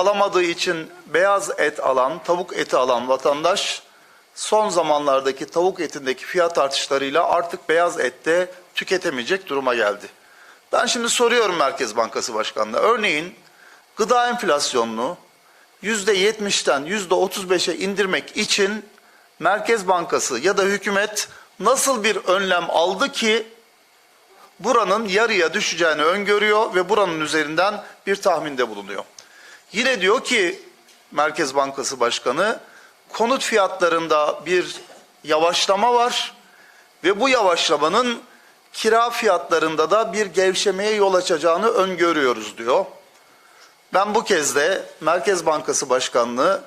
alamadığı için beyaz et alan, tavuk eti alan vatandaş son zamanlardaki tavuk etindeki fiyat artışlarıyla artık beyaz ette tüketemeyecek duruma geldi. Ben şimdi soruyorum Merkez Bankası Başkanı'na. Örneğin gıda enflasyonunu %70'ten %35'e indirmek için Merkez Bankası ya da hükümet nasıl bir önlem aldı ki buranın yarıya düşeceğini öngörüyor ve buranın üzerinden bir tahminde bulunuyor. Yine diyor ki Merkez Bankası Başkanı konut fiyatlarında bir yavaşlama var ve bu yavaşlamanın kira fiyatlarında da bir gevşemeye yol açacağını öngörüyoruz diyor. Ben bu kez de Merkez Bankası Başkanlığı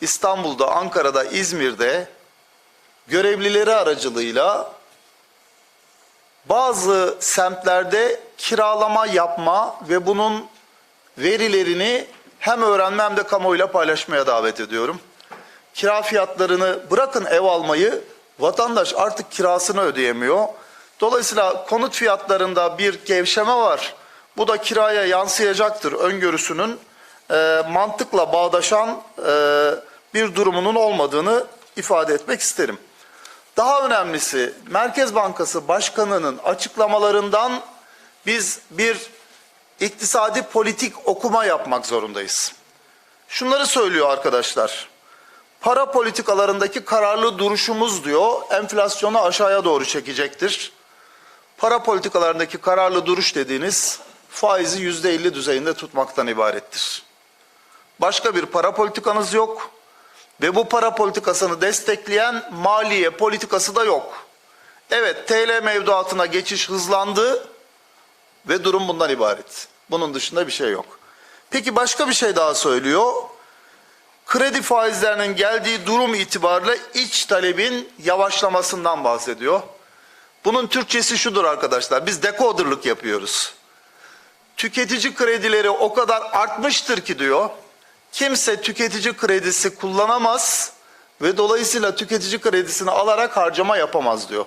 İstanbul'da, Ankara'da, İzmir'de görevlileri aracılığıyla bazı semtlerde kiralama yapma ve bunun verilerini hem öğrenme hem de kamuoyuyla paylaşmaya davet ediyorum. Kira fiyatlarını bırakın ev almayı vatandaş artık kirasını ödeyemiyor. Dolayısıyla konut fiyatlarında bir gevşeme var. Bu da kiraya yansıyacaktır öngörüsünün e, mantıkla bağdaşan e, bir durumunun olmadığını ifade etmek isterim. Daha önemlisi Merkez Bankası Başkanı'nın açıklamalarından biz bir iktisadi politik okuma yapmak zorundayız. Şunları söylüyor arkadaşlar. Para politikalarındaki kararlı duruşumuz diyor enflasyonu aşağıya doğru çekecektir. Para politikalarındaki kararlı duruş dediğiniz faizi yüzde elli düzeyinde tutmaktan ibarettir. Başka bir para politikanız yok ve bu para politikasını destekleyen maliye politikası da yok. Evet TL mevduatına geçiş hızlandı ve durum bundan ibaret. Bunun dışında bir şey yok. Peki başka bir şey daha söylüyor. Kredi faizlerinin geldiği durum itibariyle iç talebin yavaşlamasından bahsediyor. Bunun Türkçesi şudur arkadaşlar. Biz decoderlık yapıyoruz. Tüketici kredileri o kadar artmıştır ki diyor. Kimse tüketici kredisi kullanamaz ve dolayısıyla tüketici kredisini alarak harcama yapamaz diyor.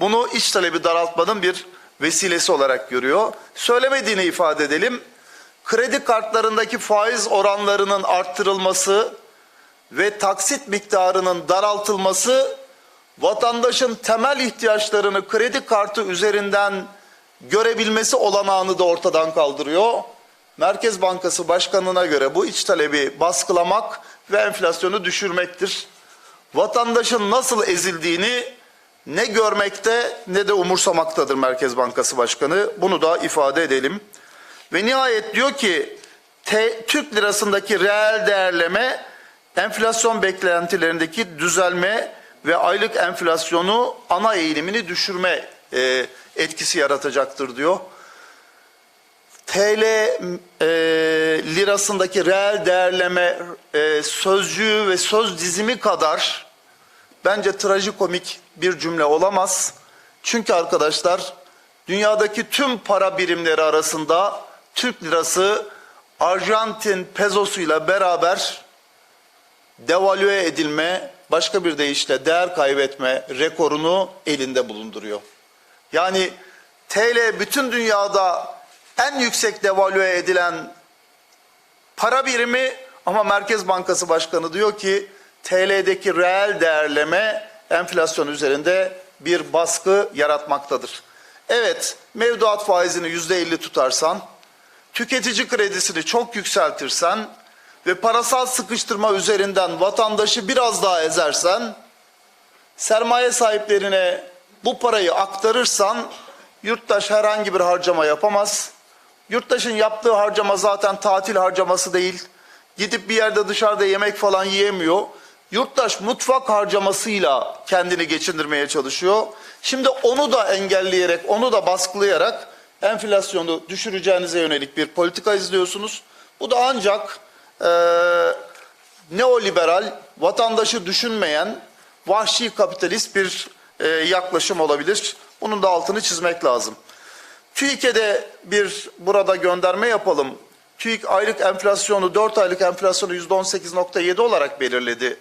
Bunu iç talebi daraltmanın bir vesilesi olarak görüyor. Söylemediğini ifade edelim. Kredi kartlarındaki faiz oranlarının arttırılması ve taksit miktarının daraltılması vatandaşın temel ihtiyaçlarını kredi kartı üzerinden görebilmesi olanağını da ortadan kaldırıyor. Merkez Bankası Başkanı'na göre bu iç talebi baskılamak ve enflasyonu düşürmektir. Vatandaşın nasıl ezildiğini ne görmekte ne de umursamaktadır Merkez Bankası Başkanı. Bunu da ifade edelim. Ve nihayet diyor ki Türk lirasındaki reel değerleme enflasyon beklentilerindeki düzelme ve aylık enflasyonu ana eğilimini düşürme e, etkisi yaratacaktır diyor. TL e, lirasındaki reel değerleme e, sözcüğü ve söz dizimi kadar bence trajikomik bir cümle olamaz. Çünkü arkadaşlar dünyadaki tüm para birimleri arasında Türk lirası Arjantin pezosuyla beraber devalüe edilme, başka bir deyişle değer kaybetme rekorunu elinde bulunduruyor. Yani TL bütün dünyada en yüksek devalüe edilen para birimi ama Merkez Bankası Başkanı diyor ki TL'deki reel değerleme enflasyon üzerinde bir baskı yaratmaktadır. Evet mevduat faizini yüzde elli tutarsan, tüketici kredisini çok yükseltirsen ve parasal sıkıştırma üzerinden vatandaşı biraz daha ezersen, sermaye sahiplerine bu parayı aktarırsan yurttaş herhangi bir harcama yapamaz. Yurttaşın yaptığı harcama zaten tatil harcaması değil. Gidip bir yerde dışarıda yemek falan yiyemiyor. Yurttaş mutfak harcamasıyla kendini geçindirmeye çalışıyor. Şimdi onu da engelleyerek, onu da baskılayarak enflasyonu düşüreceğinize yönelik bir politika izliyorsunuz. Bu da ancak eee neoliberal, vatandaşı düşünmeyen, vahşi kapitalist bir e, yaklaşım olabilir. Bunun da altını çizmek lazım. TÜİK'e de bir burada gönderme yapalım. TÜİK aylık enflasyonu, 4 aylık enflasyonu %18.7 olarak belirledi.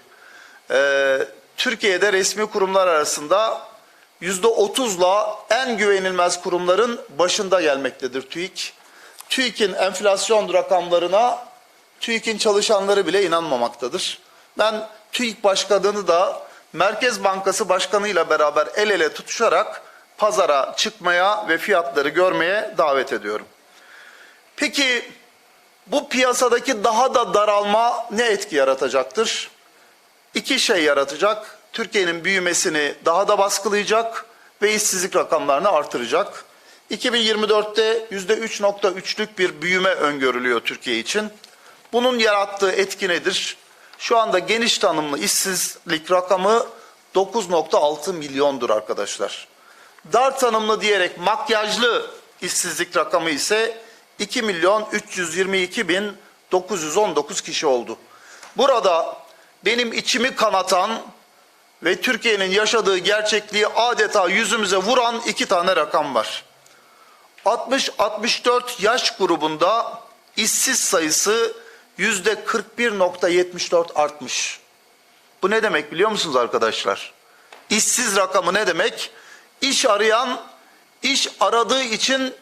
Ee, Türkiye'de resmi kurumlar arasında %30'la en güvenilmez kurumların başında gelmektedir TÜİK. TÜİK'in enflasyon rakamlarına TÜİK'in çalışanları bile inanmamaktadır. Ben TÜİK Başkanı'nı da Merkez Bankası Başkanı'yla beraber el ele tutuşarak pazara çıkmaya ve fiyatları görmeye davet ediyorum. Peki bu piyasadaki daha da daralma ne etki yaratacaktır? İki şey yaratacak. Türkiye'nin büyümesini daha da baskılayacak ve işsizlik rakamlarını artıracak. 2024'te %3.3'lük bir büyüme öngörülüyor Türkiye için. Bunun yarattığı etki nedir? Şu anda geniş tanımlı işsizlik rakamı 9.6 milyondur arkadaşlar. Dar tanımlı diyerek makyajlı işsizlik rakamı ise 2 milyon 322 bin 919 kişi oldu. Burada benim içimi kanatan ve Türkiye'nin yaşadığı gerçekliği adeta yüzümüze vuran iki tane rakam var. 60-64 yaş grubunda işsiz sayısı yüzde 41.74 artmış. Bu ne demek biliyor musunuz arkadaşlar? İşsiz rakamı ne demek? İş arayan, iş aradığı için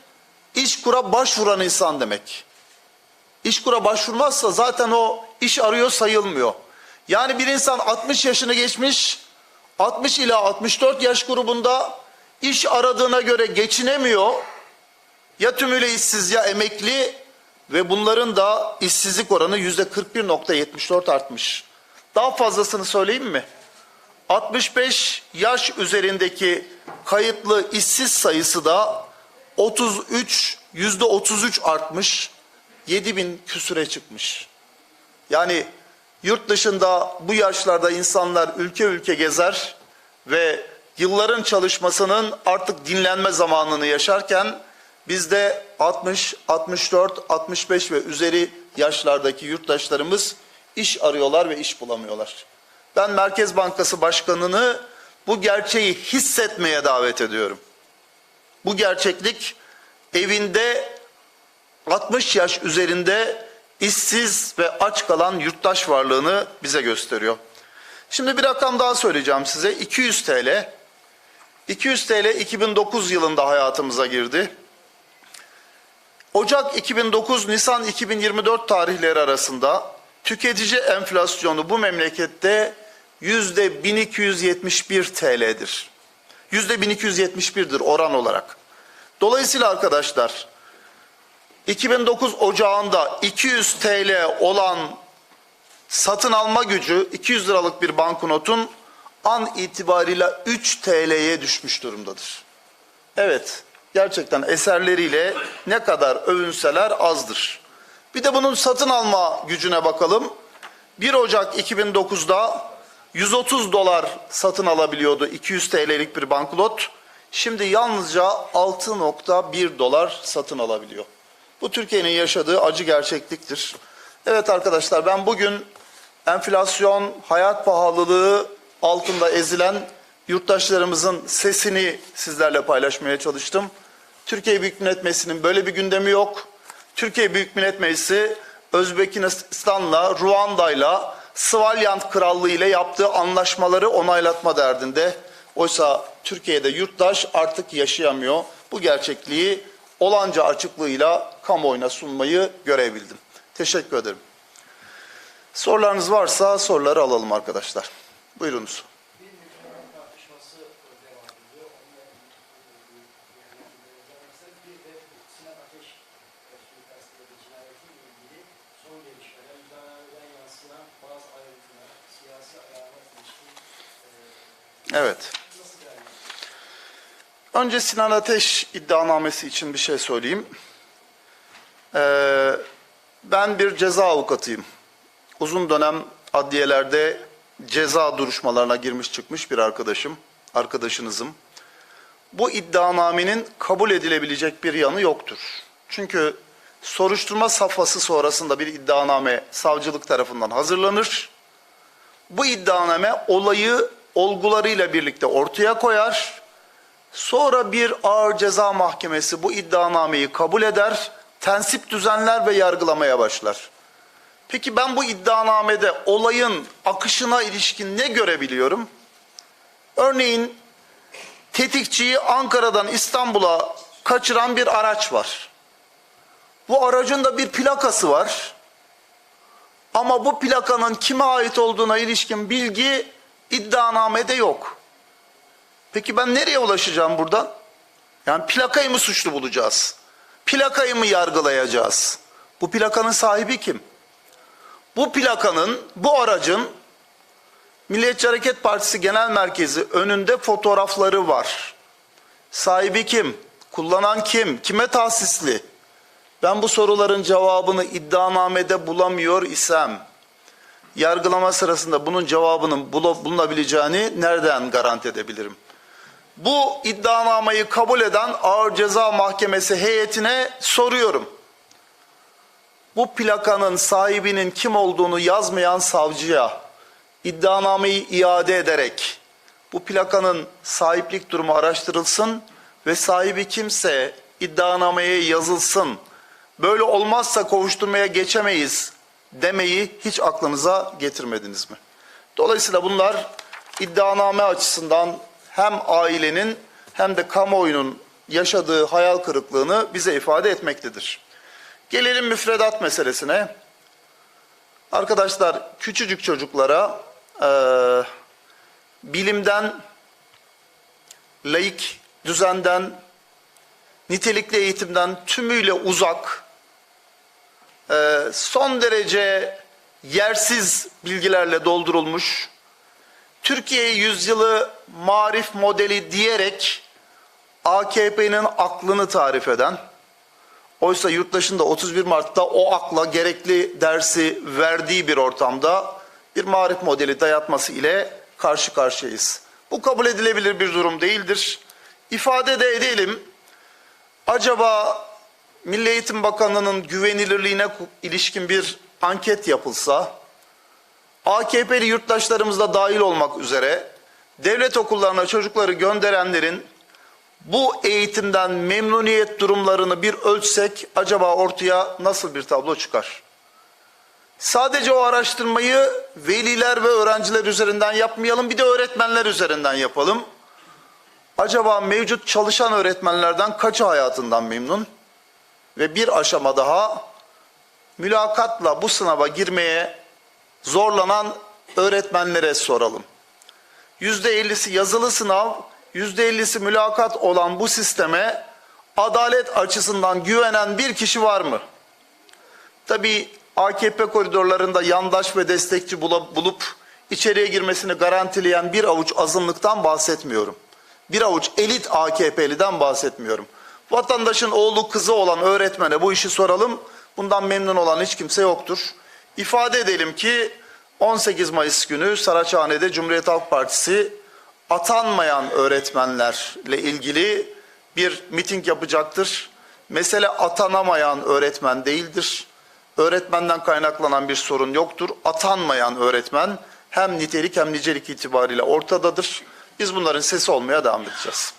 iş kura başvuran insan demek. İş kura başvurmazsa zaten o iş arıyor sayılmıyor. Yani bir insan 60 yaşını geçmiş, 60 ila 64 yaş grubunda iş aradığına göre geçinemiyor. Ya tümüyle işsiz ya emekli ve bunların da işsizlik oranı yüzde 41.74 artmış. Daha fazlasını söyleyeyim mi? 65 yaş üzerindeki kayıtlı işsiz sayısı da 33 yüzde 33 artmış. 7 bin küsüre çıkmış. Yani yurt dışında bu yaşlarda insanlar ülke ülke gezer ve yılların çalışmasının artık dinlenme zamanını yaşarken bizde 60, 64, 65 ve üzeri yaşlardaki yurttaşlarımız iş arıyorlar ve iş bulamıyorlar. Ben Merkez Bankası Başkanı'nı bu gerçeği hissetmeye davet ediyorum. Bu gerçeklik evinde 60 yaş üzerinde işsiz ve aç kalan yurttaş varlığını bize gösteriyor. Şimdi bir rakam daha söyleyeceğim size. 200 TL. 200 TL 2009 yılında hayatımıza girdi. Ocak 2009 Nisan 2024 tarihleri arasında tüketici enflasyonu bu memlekette yüzde 1271 TL'dir. Yüzde 1271'dir oran olarak. Dolayısıyla arkadaşlar 2009 Ocağı'nda 200 TL olan satın alma gücü 200 liralık bir banknotun an itibariyle 3 TL'ye düşmüş durumdadır. Evet, gerçekten eserleriyle ne kadar övünseler azdır. Bir de bunun satın alma gücüne bakalım. 1 Ocak 2009'da 130 dolar satın alabiliyordu 200 TL'lik bir banknot. Şimdi yalnızca 6.1 dolar satın alabiliyor. Bu Türkiye'nin yaşadığı acı gerçekliktir. Evet arkadaşlar ben bugün enflasyon, hayat pahalılığı altında ezilen yurttaşlarımızın sesini sizlerle paylaşmaya çalıştım. Türkiye Büyük Millet Meclisi'nin böyle bir gündemi yok. Türkiye Büyük Millet Meclisi Özbekistan'la, Ruanda'yla, Svalyant Krallığı ile yaptığı anlaşmaları onaylatma derdinde. Oysa Türkiye'de yurttaş artık yaşayamıyor. Bu gerçekliği olanca açıklığıyla kamuoyuna sunmayı görebildim. Teşekkür ederim. Sorularınız varsa soruları alalım arkadaşlar. Buyurunuz. Evet. Önce Sinan Ateş iddianamesi için bir şey söyleyeyim. Ee, ben bir ceza avukatıyım. Uzun dönem adliyelerde ceza duruşmalarına girmiş çıkmış bir arkadaşım, arkadaşınızım. Bu iddianamenin kabul edilebilecek bir yanı yoktur. Çünkü soruşturma safhası sonrasında bir iddianame savcılık tarafından hazırlanır. Bu iddianame olayı olgularıyla birlikte ortaya koyar. Sonra bir ağır ceza mahkemesi bu iddianameyi kabul eder, tensip düzenler ve yargılamaya başlar. Peki ben bu iddianamede olayın akışına ilişkin ne görebiliyorum? Örneğin tetikçiyi Ankara'dan İstanbul'a kaçıran bir araç var. Bu aracın da bir plakası var. Ama bu plakanın kime ait olduğuna ilişkin bilgi iddianamede yok. Peki ben nereye ulaşacağım buradan? Yani plakayı mı suçlu bulacağız? Plakayı mı yargılayacağız? Bu plakanın sahibi kim? Bu plakanın, bu aracın Milliyetçi Hareket Partisi Genel Merkezi önünde fotoğrafları var. Sahibi kim? Kullanan kim? Kime tahsisli? Ben bu soruların cevabını iddianamede bulamıyor isem, yargılama sırasında bunun cevabının bulu- bulunabileceğini nereden garanti edebilirim? Bu iddianamayı kabul eden Ağır Ceza Mahkemesi heyetine soruyorum. Bu plakanın sahibinin kim olduğunu yazmayan savcıya iddianameyi iade ederek bu plakanın sahiplik durumu araştırılsın ve sahibi kimse iddianameye yazılsın. Böyle olmazsa kovuşturmaya geçemeyiz demeyi hiç aklınıza getirmediniz mi? Dolayısıyla bunlar iddianame açısından hem ailenin hem de kamuoyunun yaşadığı hayal kırıklığını bize ifade etmektedir. Gelelim müfredat meselesine. Arkadaşlar küçücük çocuklara eee, bilimden, laik düzenden, nitelikli eğitimden tümüyle uzak, eee, son derece yersiz bilgilerle doldurulmuş, Türkiye yüzyılı marif modeli diyerek AKP'nin aklını tarif eden, Oysa yurttaşın da 31 Mart'ta o akla gerekli dersi verdiği bir ortamda bir marif modeli dayatması ile karşı karşıyayız. Bu kabul edilebilir bir durum değildir. İfade de edelim. Acaba Milli Eğitim Bakanlığı'nın güvenilirliğine ilişkin bir anket yapılsa, AKP'li yurttaşlarımız da dahil olmak üzere devlet okullarına çocukları gönderenlerin bu eğitimden memnuniyet durumlarını bir ölçsek acaba ortaya nasıl bir tablo çıkar? Sadece o araştırmayı veliler ve öğrenciler üzerinden yapmayalım, bir de öğretmenler üzerinden yapalım. Acaba mevcut çalışan öğretmenlerden kaçı hayatından memnun? Ve bir aşama daha mülakatla bu sınava girmeye zorlanan öğretmenlere soralım. %50'si yazılı sınav, %50'si mülakat olan bu sisteme adalet açısından güvenen bir kişi var mı? Tabii AKP koridorlarında yandaş ve destekçi bulup içeriye girmesini garantileyen bir avuç azınlıktan bahsetmiyorum. Bir avuç elit AKP'liden bahsetmiyorum. Vatandaşın oğlu kızı olan öğretmene bu işi soralım. Bundan memnun olan hiç kimse yoktur. İfade edelim ki 18 Mayıs günü Saraçhane'de Cumhuriyet Halk Partisi atanmayan öğretmenlerle ilgili bir miting yapacaktır. Mesele atanamayan öğretmen değildir. Öğretmenden kaynaklanan bir sorun yoktur. Atanmayan öğretmen hem nitelik hem nicelik itibariyle ortadadır. Biz bunların sesi olmaya devam edeceğiz.